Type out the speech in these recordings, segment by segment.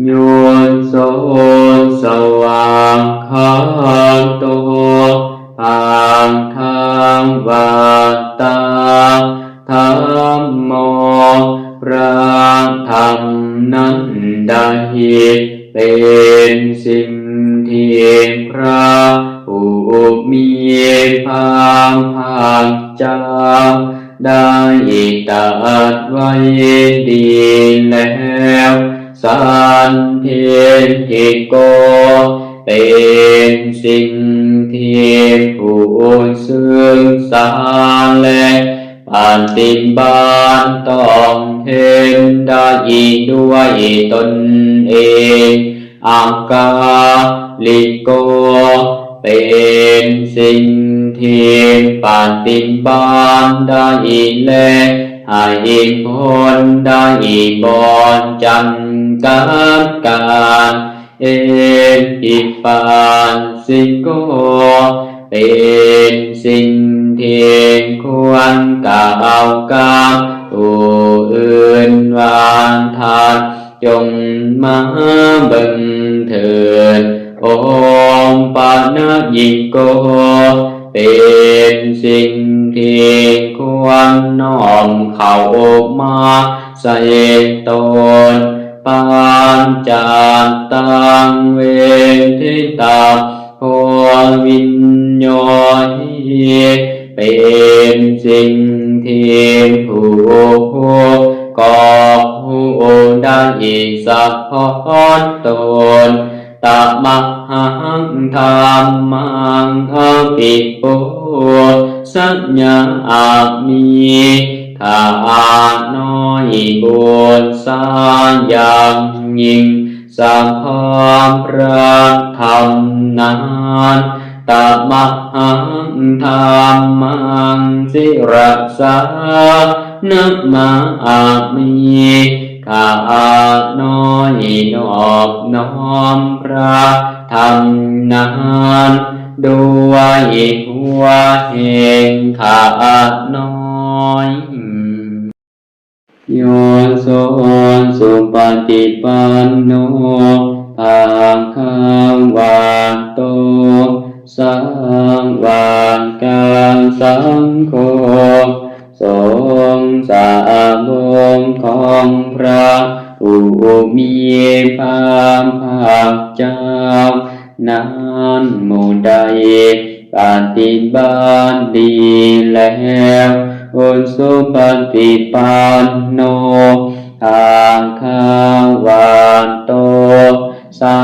โยนโสสว่ากขาโตภาคังวาตาธรรมโมพระธรรมนั้นได้เป็นสิ่งที่พระผู้มีพระภาคเจ้าได้ตรัสไว้ดีแล้ว สันเทหิโก เป็นสิ่งที่ผู้ศึกษาและปฏิบัติต้องเห็นได้ด้วยตนเองอากาลิโก เป็นสิ่งที่ปฏิบัติได้และให้ผลได้บอนจัน การการเอหิปัสสิโก เป็นสิ่งที่ควรกล่าวกับผู้อื่นวานทานจงมาบิ่งเถิดโอมปานะยิโก เป็นสิ่งที่ควรน้อมเข้ามาใส่ตน ปานจาตังเวทิตาโพวิญโยหิเป็นสิ่งที่ผู้ก็ผู้ได้สัพพตตนตมะหังธรรมังอภิปุสัญญาอามี ข้าน้อยบุญสาย่างยิงสัมพพระธรรมนั้นตมหังธรรมังสิรสานักมาอามีข้าน้อยนอบน้อมพระธรรมนานด้วยหัวแห่งข้าน้อย โยโสสุปฏิปันโนภาคังวาโตสังวากังสังโฆสงสาวกของพระผู้มีพระภาคเจ้านั้นหมู่ใดปฏิบัติดีแล้ว อุสุปฏิปันโนทางข้าวาโตสา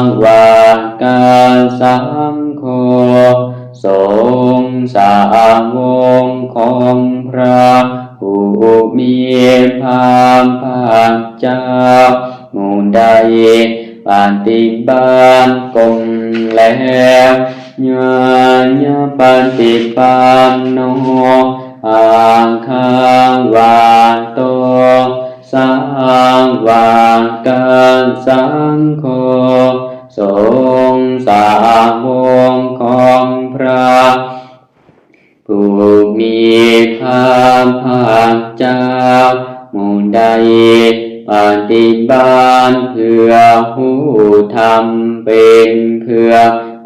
งวากาสังโฆสงสาวงของพระผู้มีพระภาคเจ้ามู่ใดปฏิบัติกงแล้วญาญาปฏิปันโน อาคาวาโตสางวากาสังโฆสงสาวงของพระผู้มีพระภาคเจ้ามู่ใดปฏิบัติเพื่อผู้ทำเป็นเพื่อ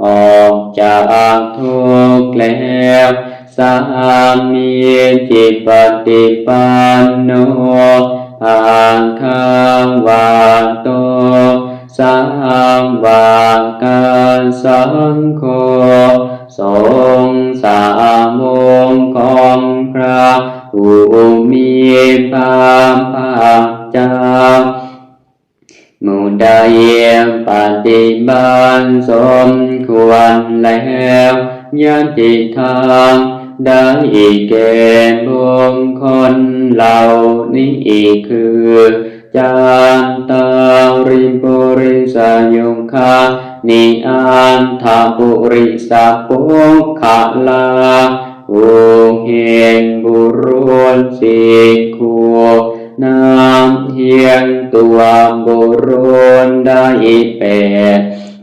ออกจากทุกข์แล้ว สามีจิปฏิปันโนภาคังวาโตสามวากาสังโฆสงสาวงของพระผู้มีพระภาคเจ้าหมู่ใดปฏิบัติสมควรแล้วยันติทาง ได้แก่บุคคลเหล่านี้คือจานตาริปุริสายงคานิอันทาปุริสัพพุขะลาภูเห็นบุรุษสิกขัวนำเทียงตัวบุรุษได้แปด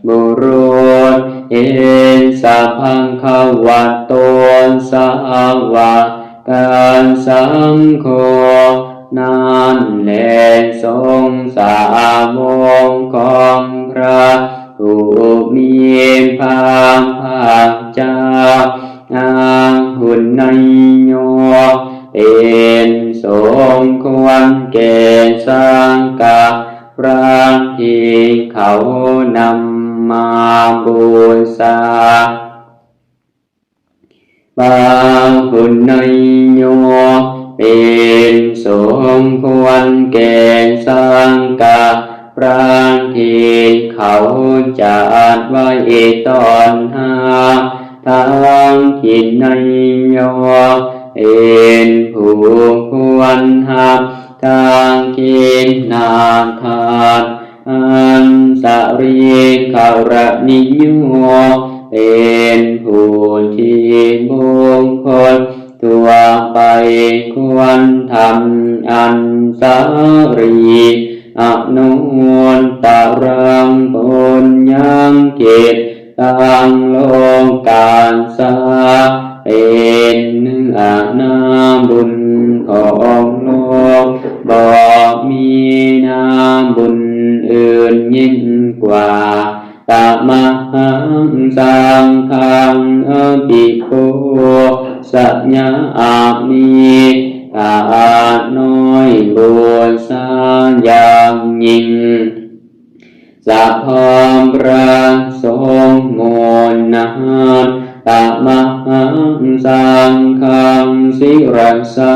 บุรุ สัพพังขวัตโตสาวาการสังโฆนั่นแหลทรงสาวงของพระผู้มีพระภาคเจ้าอาหุนนยโยเป็นสงควรแก่สังกาพระที่เขานำ มาบูชาบางคุณนยโยเป็นสงควรแก่สังกาพระที่เขาจัดไว้ตอนหาทางกินนยโยเป็นผู้ควรหับทางกินนาทาน อันสรีขารนิโยเป็นผู้ที่มงคลตัวไปควรทำอันสารีอนุนตรังปุญญังเกตตังโลกาสาเป็นเนื้อนาบุญของโลกบอกมีนาบุญ อื่นยิ่งกว่าตามหังสังขังอภิโภสัญญาอามีกาน้อยบุญสร้างย่างยิ่งสัพพมพระสงฆ์มนนาตามหังสังขังสิรัสสา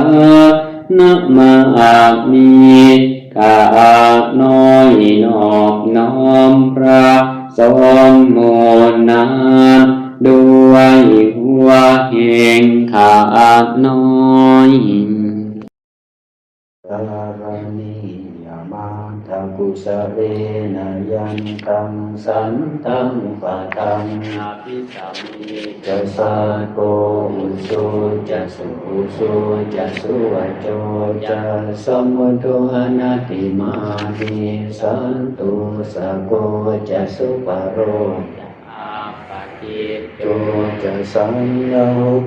นะมาอามี ขาน้อยนอบน้อมพระสมโมนาด้วยหัวแห่งขาดน้อย กุสเรนะยันตังสันตังปะตังอาภิสามีจะสาโกอุสุจะสุอุสุจะสุวัจโจจะสมุทโธอนาติมานิสันตุสโกจะสุปโรอาปาติ โจจะสังโย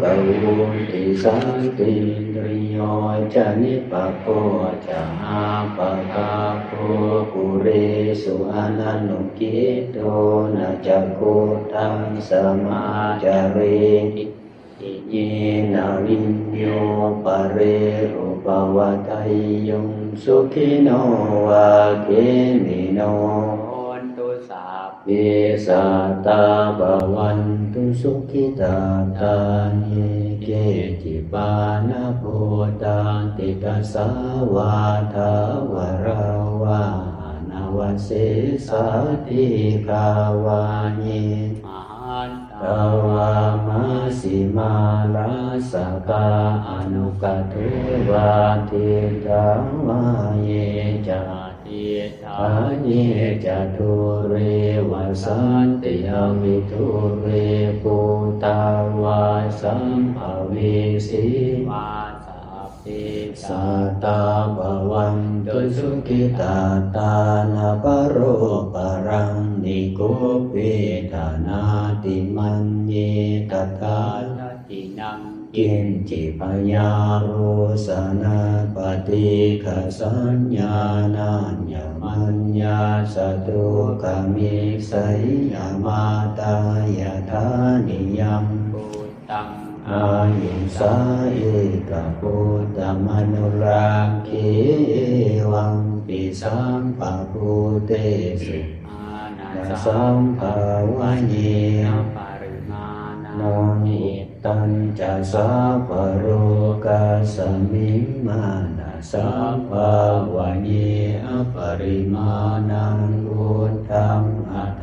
กวุติสันติริโยจะนิปโพจะอาปะกาโพปุเรสุอนันุกิโตนะจักขุตังสมาจาเรติเยนาวินโยปะเรอุปวะไทยยงสุขิโนวาเกมิโน วสาตาบวันตุสุขิตาตานิเกจิปานาโพตังติตาสาวาทาวราวานาวเสสาติกาวานิ ตวามาสิมาลาสกาอนุกตทุวาทิกาวาเยจาติทาเยจะทุเรวสันติยวิทุเรปุตาวาสัมภเวสีวาสาปิสัตตาภวันตุสุขิตาตานาปโรปรังนิโกเปทานา ติมันเยตตาตาตินังกินจิปยารุสนาปฏิขสัญญานัญญมัญญาสตุกามิสัยยามาตายาธานิยัมปุตตังอายุสาเอกปุตตมนุรังเขวังปิสัมปะปุเตสุอานาตั สสัสัมมภาวะเยปาริมาณาโนนิตัญจะสาปโรกาสมิงมานาสัมภาวะเยอปริมาณังอุตตังอโท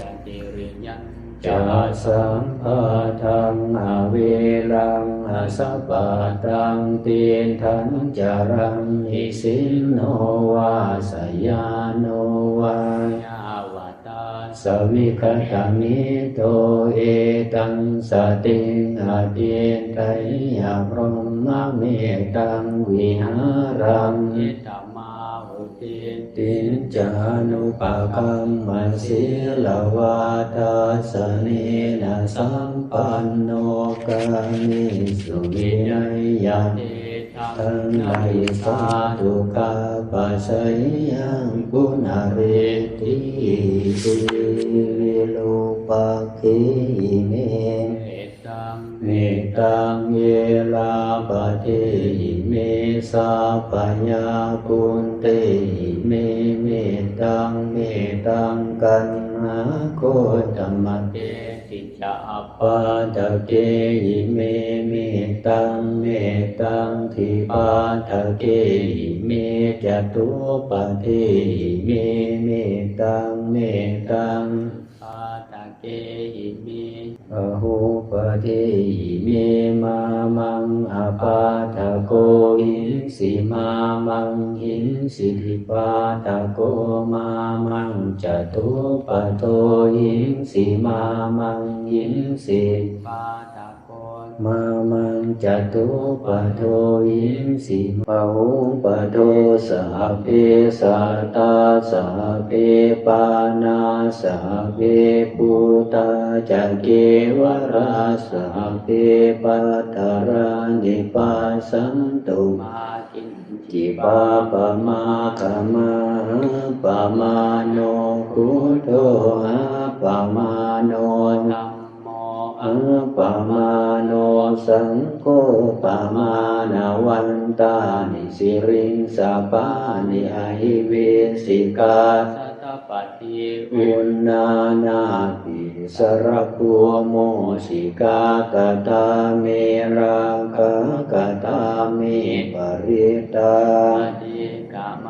จันติริยันจะสัมภาทังอเวรังอสัปปะตังเตียนทันจารังอิสินโนวาสยาโนวายาวตา สวิคตามิโตเอตังสติงอาเดียนไตยาพรหมเมตังวิหารังอิตามาหุติตินจานุปกัมมัสสิลวาทาสเนนะสัมปันโนกามิสุวินัยยันเต ทั้งหลายสาธุกาปัสยังปุนาเรติสิวิโลปะเคเมเอตังเมตังเยลาปะเทหิเมสาปัญญาปุนเตหิเมเมตังเมตังกันหาโคตมะเต ติจะอัปาตะเกหิเมเมตังเมตังทิปาตะเกหิเมจตุปะเทหิเมเมตังเมตัง เกหิมิอโหปะเทหิเมมามังอาปาทะโกหินสิมามังหินสิทิปาทะโกมามังจตุปะโตหินสิมามังหินสิปาตะโกมามัง จตุปโทยินสิมะหุปโทสหเปสัตตาสหเปปานาสหเปปุตตาจักเกวราสหเปปัตตรานิปัสสันตุมาทิจิปาปะมาคมาปะมาโนคุโตหะปะมาโนธัมโมอะปะมา โนสังโฆปมานาวันตานิสิริงสาปานิอหิเวสิกาสัตปฏิอุณนานาปิสระพัวโมสิกากตาเมราคากตาเมปริตา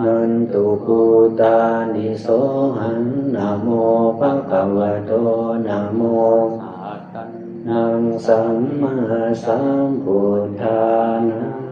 นันตุกูตานิโสหังนโมภะคะวะโตนโม นังสัมมาสัมพุทธานัง